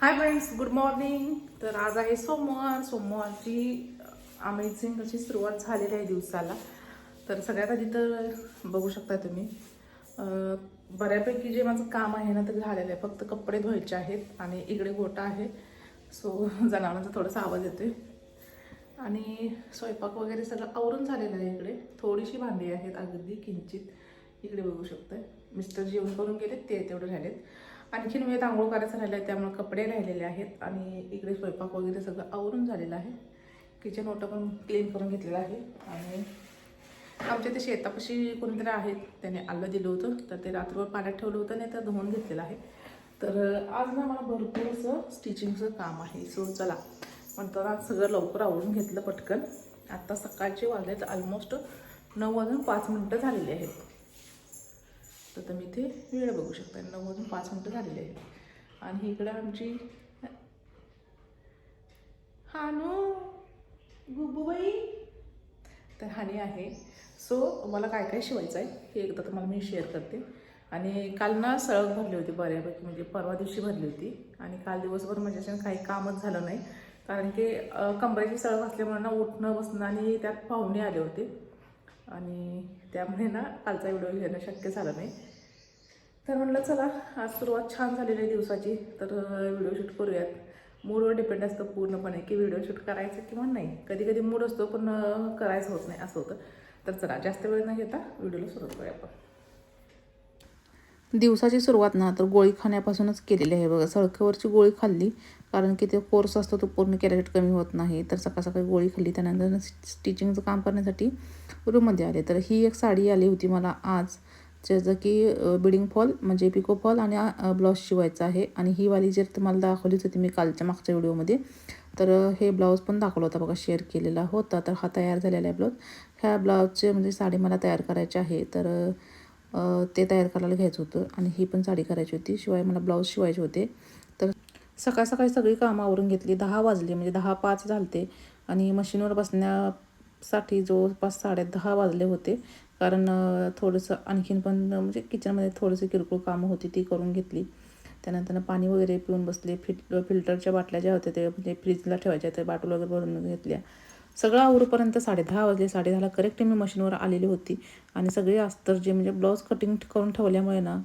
Hi friends good morning तर आज आहे सोमवार. सोमवारची अमेझिंग अशी सुरुवात झालेली आहे दिवसाला. तर सगळ्यात आधी तर बघू शकता तुम्ही बऱ्यापैकी जे माझं काम आहे ना ते झालेलं आहे. फक्त कपडे धुवायचे आहेत आणि इकडे गोटा आहे. सो जनावरांचा थोडासा आवाज येतोय. आणि स्वयंपाक वगैरे सगळं आवरून झालेलं आहे इकडे. थोडीशी भांडी आहेत अगदी किंचित. इकडे बघू शकताय. मिस्टर जेवण करून गेलेत ते तेवढे राहिलेत आणखीन वेळेत आंघोळ करायचं राहिलं आहे त्यामुळे कपडे राहिलेले आहेत आणि इकडे स्वयंपाक वगैरे सगळं आवरून झालेलं आहे. किचन ओटं पण क्लीन करून घेतलेलं आहे आणि आमच्या ते शेतापाशी कोणीतरी आहेत त्याने आलं दिलं होतं तर ते रात्रभर पाण्यात ठेवलं होतं नाही तर धुवून घेतलेलं आहे. तर आज ना मला भरपूर असं स्टिचिंगचं काम आहे. सो चला म्हणतो आज सगळं लवकर आवरून घेतलं पटकन. आत्ता सकाळचे वाजलेत ऑलमोस्ट नऊ वाजून पाच मिनटं झालेली आहेत. तर तुम्ही इथे वेळ बघू शकता. नऊ वाजून पाच मिनटं झालेली आहेत. आणि इकडं आमची हानू गुबूबाई. तर हानी आहे. सो मला काय काय शिवायचं आहे हे एकदा तुम्हाला मी शेअर करते. आणि काल ना सळक भरली होती बऱ्यापैकी म्हणजे परवा दिवशी भरली होती. आणि काल दिवसभर म्हणजे अशा काही कामच झालं नाही. कारण की कंबरेची कमरेची सळक असल्यामुळे ना उठणं बसणं आणि त्यात पाहुणे आले होते. आणि त्यामुळे ना कालचा व्हिडिओ घेणं शक्य झालं नाही. तर म्हणलं चला आज सुरुवात छान झालेली आहे दिवसाची तर व्हिडिओ शूट करूयात. मूडवर डिपेंड असतं पूर्णपणे की व्हिडिओ शूट करायचं किंवा नाही. कधी कधी मूड असतो पण करायचं होत नाही असं होतं. तर चला जास्त वेळ न घेता व्हिडिओला सुरुवात करूया आपण. दिवसाची सुरुवात ना तर गोळी खाण्यापासूनच केलेली आहे बघा. सळखेवरची गोळी खाल्ली कारण की ते कोर्स असतो तो पूर्ण कॅरेट कमी होत नाही. तर सकाळ सकाळी गोळी खाल्ली त्यानंतर स्टिचिंगचं काम करण्यासाठी रूममध्ये आले. तर ही एक साडी आली होती मला आज. ज्याचं की बिडिंग फॉल म्हणजे पिको फॉल आणि ब्लाऊज शिवायचा आहे. आणि ही वाली जर तुम्हाला दाखवलीच होती मी कालच्या मागच्या व्हिडिओमध्ये तर हे ब्लाऊज पण दाखवला होता बघा शेअर केलेला होता. तर हा तयार झालेला आहे ब्लाऊज ह्या ब्लाऊजचे म्हणजे साडी मला तयार करायची आहे. तर ते तयार करायला घ्यायचं होतं आणि ही पण साडी करायची होती. शिवाय मला ब्लाऊज शिवायचे होते. तर सकाळ सकाळी सगळी कामं आवरून घेतली. दहा वाजले म्हणजे दहा पाच झालते. आणि मशीनवर बसण्यासाठी जवळपास साडे दहा वाजले होते. कारण थोडंसं आणखीन पण म्हणजे किचनमध्ये थोडंसं किरकोळ कामं होती ती करून घेतली. त्यानंतर पाणी वगैरे पिऊन बसले. फिट फिल्टरच्या बाटल्या ज्या होत्या ते म्हणजे फ्रीजला ठेवायच्या त्या बाटल वगैरे भरून घेतल्या. सगळं आवरूपर्यंत साडे दहा वाजले. साडेदहाला करेक्ट मी मशीनवर आलेली होती. आणि सगळे अस्तर जे म्हणजे ब्लाऊज कटिंग करून ठेवल्यामुळे ना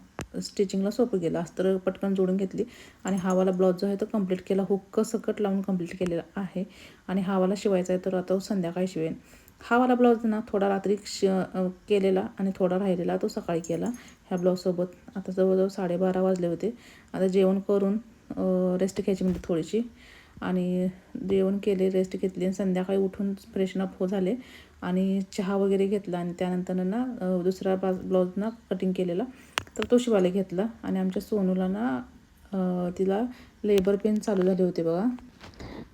स्टिचिंगला सोपं गेलं. अस्तर पटकन जोडून घेतली. आणि हावाला ब्लाऊज जो आहे तो कंप्लीट केला. हुक्क सकट लावून कंप्लीट केलेला आहे. आणि हावाला शिवायचा आहे तर आता संध्याकाळी शिवेन. हा वाला ब्लाऊज ना थोडा रात्री श केलेला आणि थोडा राहिलेला तो सकाळी केला ह्या ब्लाऊजसोबत. आता जवळजवळ साडेबारा वाजले होते. आता जेवण करून रेस्ट घ्यायची म्हणजे थोडीशी. आणि जेवण केले रेस्ट घेतली आणि संध्याकाळी उठून फ्रेशनअप हो झाले. आणि चहा वगैरे घेतला आणि त्यानंतर ना दुसरा बा ब्लाऊज ना कटिंग केलेला. तर तो शिवायला घेतला. आणि आमच्या सोनूला ना तिला लेबर पेन चालू झाले होते बघा.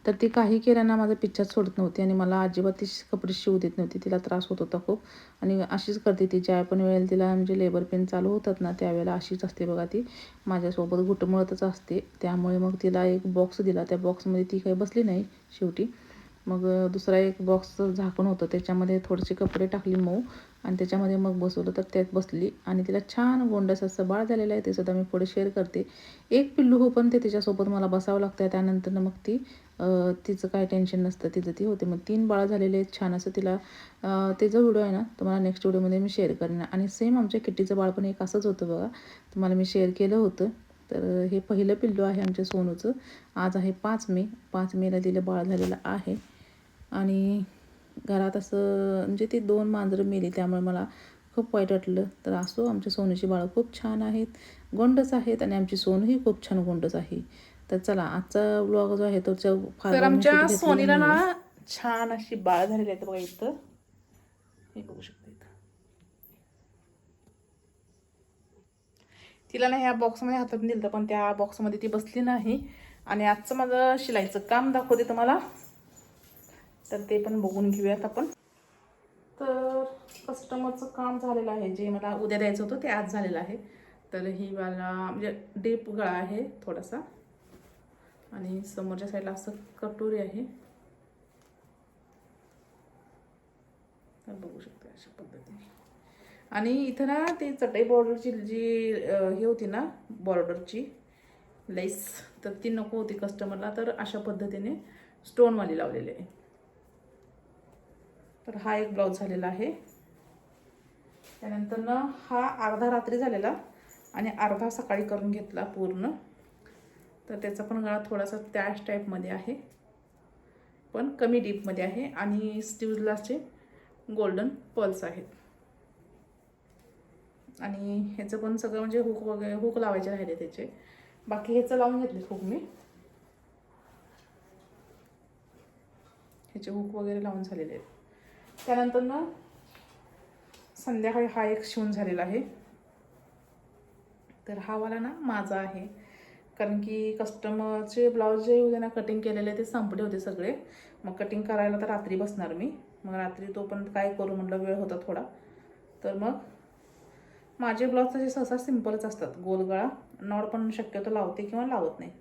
तर ती काही केल्यानं माझा पिच्छाच सोडत नव्हती आणि मला अजिबात ती कपडे शिवू देत नव्हती. तिला त्रास होत होता खूप. आणि अशीच करते ती. ज्या पण वेळेला तिला म्हणजे लेबर पेन चालू होतात ना त्यावेळेला अशीच असते बघा ती. माझ्यासोबत घुटमळतच असते. त्यामुळे मग तिला एक बॉक्स दिला. त्या बॉक्समध्ये ती काही बसली नाही शेवटी. मग दुसरा एक बॉक्स झाकण होतं. त्याच्यामध्ये थोडेसे कपडे टाकली मऊ. आणि त्याच्यामध्ये मग बसवलं तर त्यात बसली आणि तिला छान गोंडस असं बाळ झालेलं आहे ते सुद्धा मी पुढे शेअर करते. एक पिल्लू हो पण ते तिच्यासोबत मला बसावं लागतं त्यानंतर मग ती तिचं काय टेन्शन नसतं तिचं ती होते. मग तीन बाळं झालेले आहेत छान असं तिला त्याचा ते जो व्हिडिओ आहे ना तुम्हाला नेक्स्ट व्हिडिओमध्ये मी शेअर करेन आणि सेम आमच्या किट्टीचं बाळ पण एक असंच होतं बघा. तुम्हाला मी शेअर केलं होतं. तर हे पहिलं पिल्लू आहे आमच्या सोनूचं. आज आहे पाच मे. पाच मेला तिला बाळ झालेलं आहे. आणि घरात असं म्हणजे ती दोन मांजरं मेली त्यामुळे मला खूप वाईट वाटलं. तर असो आमच्या सोनूची बाळं खूप छान आहेत गोंडच आहेत आणि आमची सोनूही खूप छान गोंडच आहे. तर चला आजचा ब्लॉग जो आहे तो फार आमच्या सोनीला. ना छान अशी बाळ झालेली आहेत बघा इथं. हे बघू शकता इथं. तिला ना ह्या बॉक्समध्ये हातात दिलं पण त्या बॉक्समध्ये ती बसली नाही. आणि आजचं माझं शिलाईचं काम दाखवते तुम्हाला. तर ते पण बघून घेऊयात आपण. तर कस्टमरचं काम झालेलं आहे. जे मला उद्या द्यायचं होतं ते आज झालेलं आहे. तर ही मला म्हणजे डीप गळा आहे थोडासा. आणि समोरच्या साईडला असं कटोरी आहे. तर बघू शकता अशा पद्धतीने. आणि इथं ना ती चटई बॉर्डरची जी हे होती ना बॉर्डरची लेस तर ती नको होती कस्टमरला तर अशा पद्धतीने स्टोनवाली लावलेली आहे. तर हा एक ब्लाऊज झालेला आहे. त्यानंतरनं हा अर्धा रात्री झालेला आणि अर्धा सकाळी करून घेतला पूर्ण. तर त्याचा पण गळा थोडासा त्याच टाईपमध्ये आहे. पण कमी डीपमध्ये आहे आणि स्टीवलाचे गोल्डन पल्स आहेत. आणि ह्याचं पण सगळं म्हणजे हुक वगैरे हुक लावायचे राहिले त्याचे. बाकी ह्याचं लावून घेतले हुक मी. ह्याचे हुक वगैरे लावून झालेले आहेत. त्यानंतर ना संध्याकाळी हा एक शिवून झालेला आहे. तर हा वाला ना माझा आहे. कारण की कस्टमरचे ब्लाऊज जे होते ना कटिंग केलेले ते संपले होते सगळे. मग कटिंग करायला तर रात्री बसणार मी. मग रात्री तोपर्यंत काय करू म्हटलं वेळ होता थोडा. तर मग माझे ब्लाऊज तसे सहसा सिम्पलच असतात. गोलगळा नॉड पण शक्यतो लावते किंवा लावत नाही.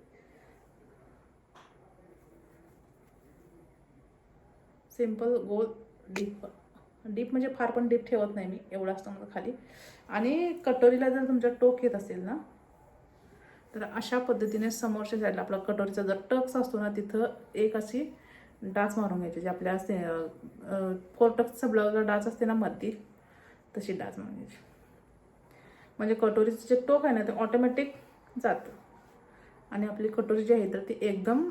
सिंपल गोल डीप डीप म्हणजे फार पण डीप ठेवत नाही मी एवढं असतं मला खाली. आणि कटोरीला जर तुमचं टोक येत असेल ना तर अशा पद्धतीने समोरच्या साईडला आपला कटोरीचा जर टक्स असतो ना तिथं एक अशी डाच मारून घ्यायची जे आपल्या असते फोर टक्सचा ब्लाऊजला डाच असते ना मध्ये तशी डाच मारून घ्यायची. म्हणजे कटोरीचं जे टोक आहे ना ते ऑटोमॅटिक जातं. आणि आपली कटोरी जी आहे तर ती एकदम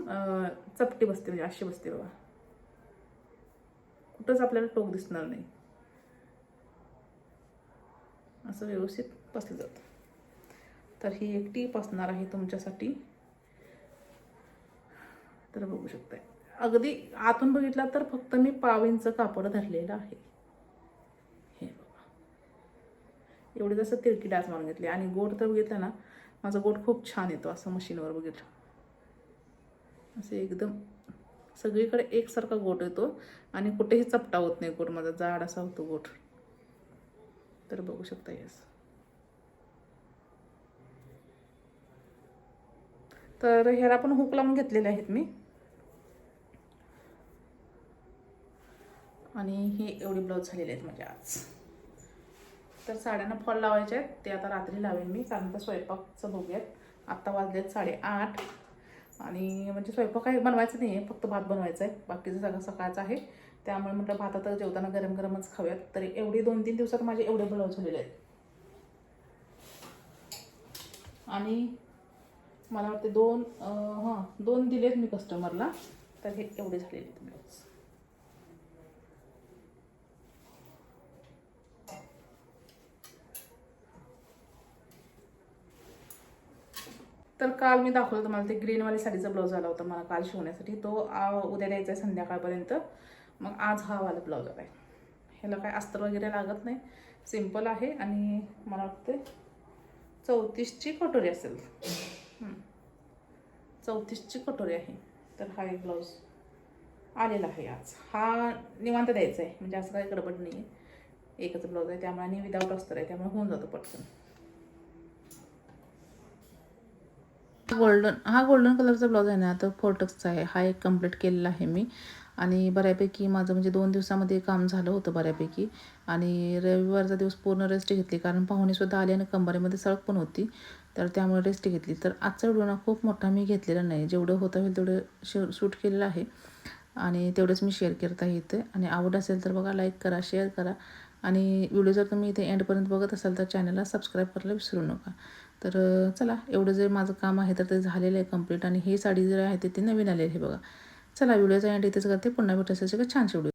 चपटी बसते म्हणजे अशी बसते बघा. कुठंच आपल्याला टोक दिसणार नाही. असं व्यवस्थित पसलं जातं. तर ही एक टीप असणार आहे तुमच्यासाठी. तर बघू शकताय. अगदी आतून बघितला तर फक्त मी पाव कापड धरलेलं आहे. हे बघा. एवढी जसं तिरकी डास मारून घेतली. आणि गोट तर बघितलं ना माझा गोट खूप छान येतो असं मशीनवर बघितलं. असं एकदम सगळीकडे एकसारखा गोट येतो आणि कुठेही चपटा होत नाही गोट माझा जाड असा होतो गोट. तर बघू शकता येस तर ह्याला पण हुक लावून घेतलेले आहेत मी. आणि हे एवढे ब्लाऊज झालेले आहेत माझे आज. तर साड्यांना फॉल लावायचे आहेत ते आता रात्री लावेन मी कारण का स्वयंपाकचं बघूयात. आत्ता वाजलेत साडेआठ. आणि म्हणजे स्वयंपाक काही बनवायचं नाही आहे फक्त भात बनवायचा आहे. बाकीचं सगळं सकाळचं आहे. त्यामुळे म्हटलं भात आता जेवताना गरम गरमच खाऊयात. तरी एवढी दोन तीन दिवसात माझे एवढे ब्लाऊज झालेले आहेत. आणि मला वाटते दोन हां दोन दिलेत मी कस्टमरला तर हे एवढे झालेले आहेत ब्लाऊज तर काल मी दाखवलं तुम्हाला ते ग्रीनवाली साडीचा ब्लाऊज आला होता मला काल शिवण्यासाठी. तो उद्या द्यायचा आहे संध्याकाळपर्यंत. मग आज हा वाला ब्लाऊज आला आहे ह्याला काय अस्तर वगैरे लागत नाही. सिंपल आहे आणि मला वाटते चौतीसची कटोरी असेल. चौतीसची कटोरी आहे. तर हा एक ब्लाऊज आलेला आहे आज. हा निवांत द्यायचा आहे. म्हणजे असं काही गडबड नाही आहे एकच ब्लाऊज आहे. त्यामुळे आणि विदाऊट अस्तर आहे. त्यामुळे होऊन जातो पटकन. गोल्डन हा गोल्डन कलरचा ब्लाऊज आहे ना तो फोर्टक्सचा आहे. हा एक कंप्लीट केलेला आहे मी. आणि बऱ्यापैकी माझं म्हणजे दोन दिवसामध्ये काम झालं होतं बऱ्यापैकी. आणि रविवारचा दिवस पूर्ण रेस्ट घेतली. कारण पाहुणेसुद्धा आले आणि कंबरेमध्ये सळक पण होती. तर त्यामुळे रेस्ट घेतली. तर आजचा व्हिडिओ ना खूप मोठा मी घेतलेला नाही. जेवढं होतं होईल तेवढं शे शूट केलेलं आहे. आणि तेवढंच मी शेअर करता आहे इथे. आणि आवड असेल तर बघा लाईक करा शेअर करा. आणि व्हिडिओ जर तुम्ही इथे एंडपर्यंत बघत असाल तर चॅनलला सबस्क्राईब करायला विसरू नका. तर चला एवढं जे माझं काम आहे तर ते झालेलं आहे कंप्लीट आणि ही साडी जर आहे ते ती नवीन आलेली आहे बघा. चला व्हिडिओचा एंड इथेच करते. पुन्हा भेटायचं का छान व्हिडिओ.